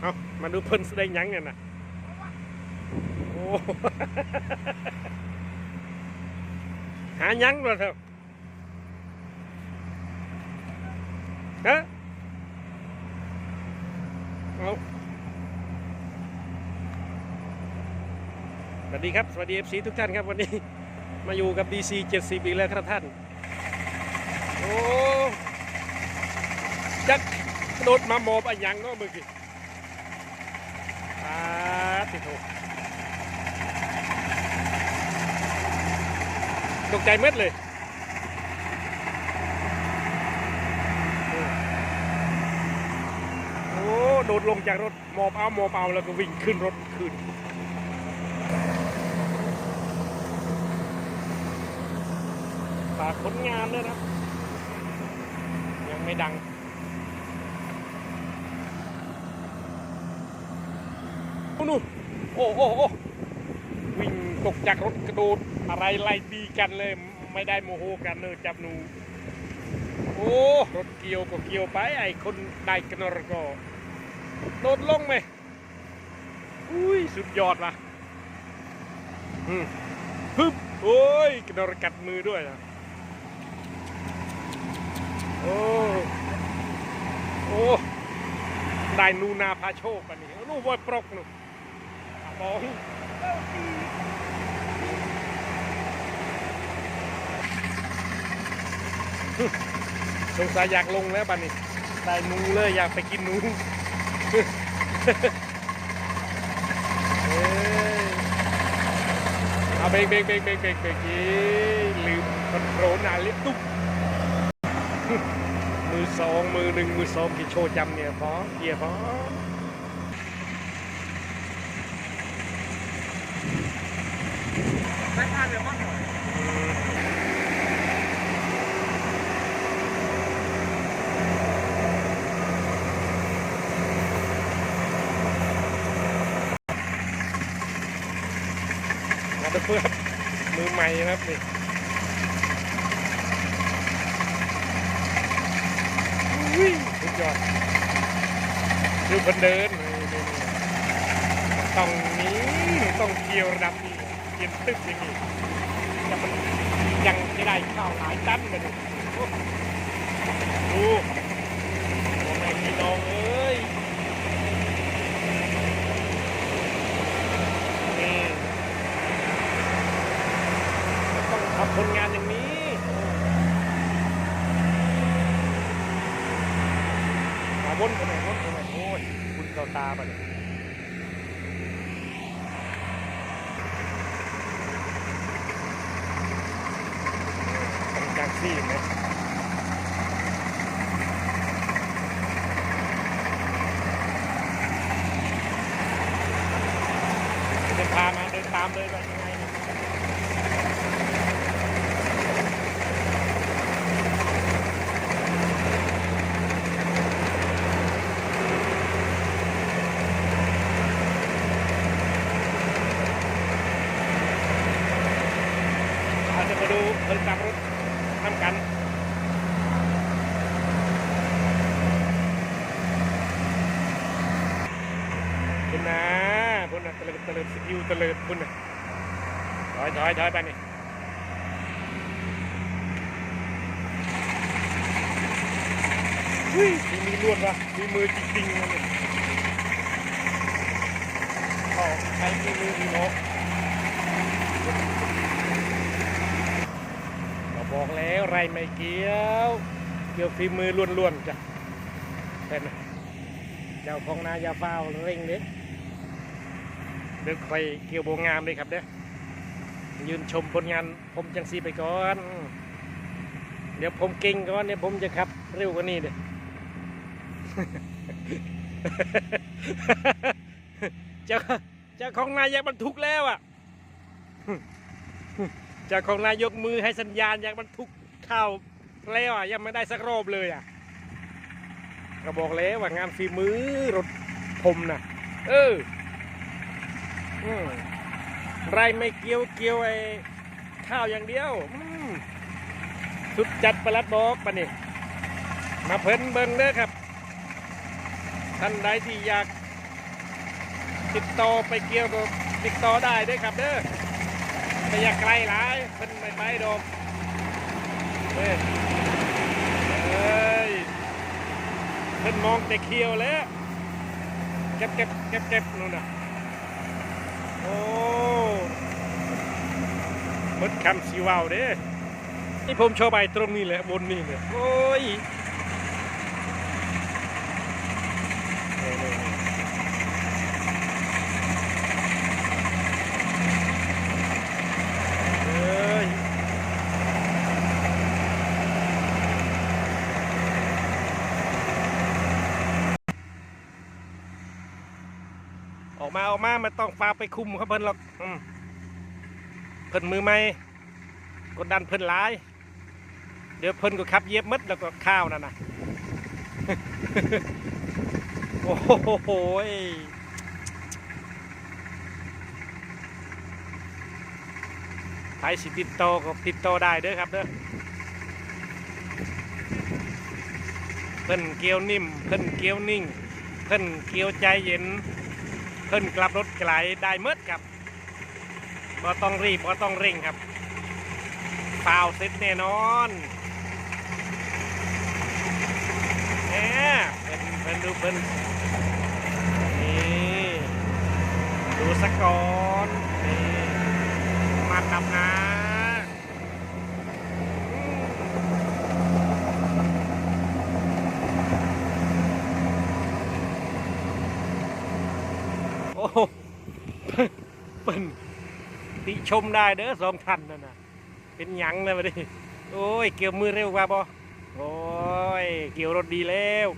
เอามาดูเพิ่นแสดงยังเนี่ยนะโอ้หายังเลยเถอะฮะเอาสวัสดีครับ สวัสดี FC ทุกท่านครับวันนี้ มาอยู่กับ DC 70อีกแล้วครับท่าน โอ้จักโดดมาหมอบอะหยังเนาะเมื่อกี้ ติโถตกใจเม็ดเลยโอ้โดดลงจากรถมอบเอามอบเอาแล้วก็วิ่งขึ้นรถขึ้นฝากผลงานด้วยนะ ยังไม่ดัง โอ้ นู่นโอ้โอ้โอ้วิ่งตกจากรถกระโดดอะไรไล่ตีกันเลย ไม่ได้โมโหกันเลยจับหนู โอ้รถเกี่ยวก็เกี่ยวไป ไอ้คนได้กันรก็โดดลงไหมอุ้ยสุดยอดว่ะอืมฮึบโอ้ยกระโดดกัดมือด้วยนะโอ้โอ้ได้นูนาพาโชคปันนี้นู่นวอยปรกนู่น อะบองสงสัยอยากลงแล้วปันนี้ได้นูเลยอยากไปกินนูเอ้ยเอาเบรกเบรกเบรกเบรกเบรกเบรกลืมคอนโทรลนาเล็บตุ๊บมือสองมือหนึ่งมือสองที่โชว์จำเนี่ยพอเกียร์พอ ไม่พลาด เพื่อนมือใหม่นะครับนี่อุ้ยสุดยอดดูคนเดินต้องนี้ต้องเกี่ยวระดับนี้ เกี่ยวตึกอย่างนี้แต่มันยังจะได้ข้าวหลายตันเลยดูโอ้ดูโอ้แม่พี่น้องเอ้ยนี่ต้องทำผลงานอย่างนี้มาบนคนไหนบนคนไหนโอ้ยคุณเข้าตาไปเลยต้องจากซี่ไหมเดิน พามาเดินตามเลยไปเนี่ย อาจจะมาดูเพิ่งกลับรถทำกันคุณนะ คุณนะตะเลิดตะเลิดสกิลตะเลิดคุณนะถอยถอยถอยไปนี่มีมือลวดวะมีมือจริงๆนะเนี่ยอ๋อใช้มีมือมีโน้ก็บอกแล้วไรไม่เกี่ยว เกี่ยวฝีมือล้วนๆจ้ะเห็นไหมเจ้าของนายาฟ้าวเร่งเด้ เดินไปเกี่ยวโบงามเลยครับเด้อยืนชมผลงานผมจังสีไปก่อน เดี๋ยวผมเก่งก่อนเดี๋ยผมจะขับเร็วกว่านี้เด้อเจ้าเจ้าของนายกบรรทุกแล้วอะเจ้าของนายกมือให้สัญญาณอยากบรรทุกข้าวแล้วอะยังไม่ได้สักรอบเลยอะก็บอกแล้วว่างานฝีมือรถผมนะเออ ไรไม่เกี่ยวเกี่ยวไอ้ข้าวอย่างเดียวสุดจัดประหลัดบอกปะนี่มาเพิ่นเบิงเด้อครับ ท่านใดที่อยาก ติดต่อไปเกี่ยวกับติดต่อได้เด้วยครับเด้อไม่อยากไกลหลายเพิ่นไม่ไปดอกเฮ้ยเอ้ยเพิ่นมองแต่เคียวแล้วเก็บเก็บเก็บเก็บนู่นน่ะ มดคำสิเว้าเด้นี่ผมชอบไปตรงนี้แหละบนนี่เนี่ยโอ้ย ออกมาออกมาไม่ต้องฟ้าไปคุมเขาเพิ่นหรอกอเพิ่นมือไม่กดดันเพิ่นหลาย เดี๋ยวเพิ่นก็ขับเย็บมัดแล้วก็ข้าวนั่นนะโอ้โหยใครสิติดโตก็ติดโตได้เด้อครับเด้อเพิ่นเกียวนิ่ม เพิ่นเกียวนิ่ง เพิ่นเกียวใจเย็น เพิ่นกลับรถไกลได้เมดครับบ่ต้องรีบบ่ต้องเร่งครับเปล่าเสร็จแน่นอนแหมเป็นเป็นดูเป็นนี่ดูสะก่อนนี่มาดับน้ำอืมโอ้โหเพิ่นติชมได้เด้อสองท่านนั่นน่ะเป็นหยังเลยมาดิโอ้ย เกี่ยวมือเร็วกว่าบอโอ้ย เกี่ยวรถดีแล้ว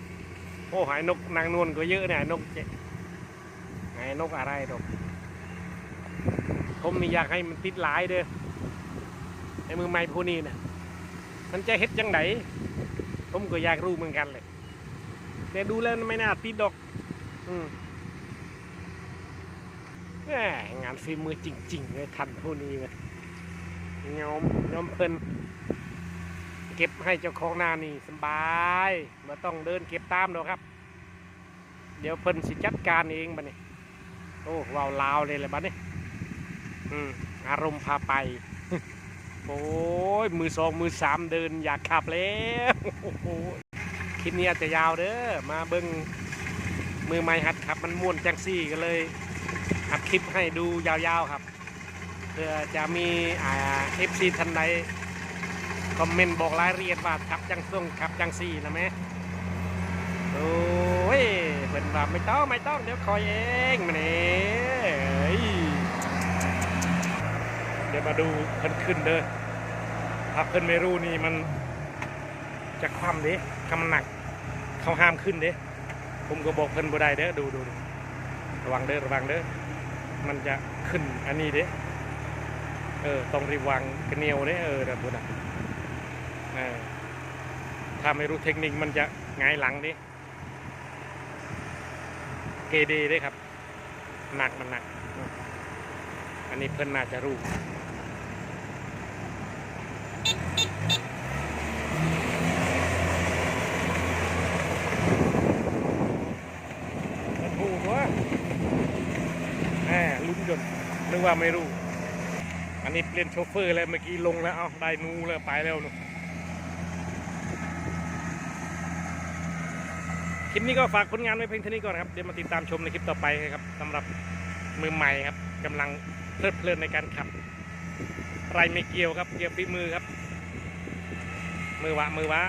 โอ้หายนกนางนวลก็เยอะเนี่ยนกเจ๊หายนกอะไรดอกผมนี่อยากให้มันติดหลายเด้อไอ้มือไม้พวกนี้นะมันจะเฮ็ดจังไหนผมก็อยากรู้เหมือนกันเลยแต่ดูแล้วไม่น่าติดดอก อืม งานฝีมือจริงๆเลยทันพวกนี้เลยยอมยอมเพิ่นเก็บให้เจ้าของนานี่สบายม่ต้องเดินเก็บตามหรอกครับ เดี๋ยวเพิ่นสิจัดการเองบัดนี้โอ้ว้าวลาวเลยแหละบัดนี้อืมอารมณ์พาไปโอ้ยมือสองมือสามเดินอยากขับแล้วคลิปนี้อาจจะยาวเด้อมาเบิ้งมือไม้หัดขับมันม่วนจังซี่ก็เลย อัดคลิปให้ดูยาวๆครับ เพื่อจะมีอ่าเอฟซีท่านใดคอมเมนต์บอกรายละเอียดว่าขับจังส่งขับจังสี่นะแม่โอ้ยเพิ่นว่าไม่ต้องไม่ต้องเดี๋ยวคอยเองมาเนี่ยเดี๋ยวมาดูเพิ่นขึ้นเด้อถ้าเพิ่นไม่รู้นี่มันจะคว่ำเด้ถ้ามันหนักเขาห้ามขึ้นเด้ผมก็บอกเพิ่นบ่ได้เด้อดูดูระวังเด้อระวังเด้อ มันจะขึ้นอันนี้เด้เออต้องระวังกระเนียวเด้เออแบบนั้นนะเออถ้าไม่รู้เทคนิคมันจะไงายหลังดิเกเดด้ครับหนักมันหนัก อันนี้เพื่อนน่าจะรู้มันถูกวะแหมลุ้นจน นึกว่าไม่รู้ อันนี้เปลี่ยนโชเฟอร์แล้วเมื่อกี้ลงแล้วเอาได้นูแล้วไปแล้วนูคลิปนี้ก็ฝากผลงานไว้เพียงเท่านี้ก่อนครับ เดี๋ยวมาติดตามชมในคลิปต่อไปครับสำหรับมือใหม่ครับกำลังเพลิดเพลินในการขับไรไม่เกี่ยวครับ เกี่ยวฝีมือครับ มือวะมือวะ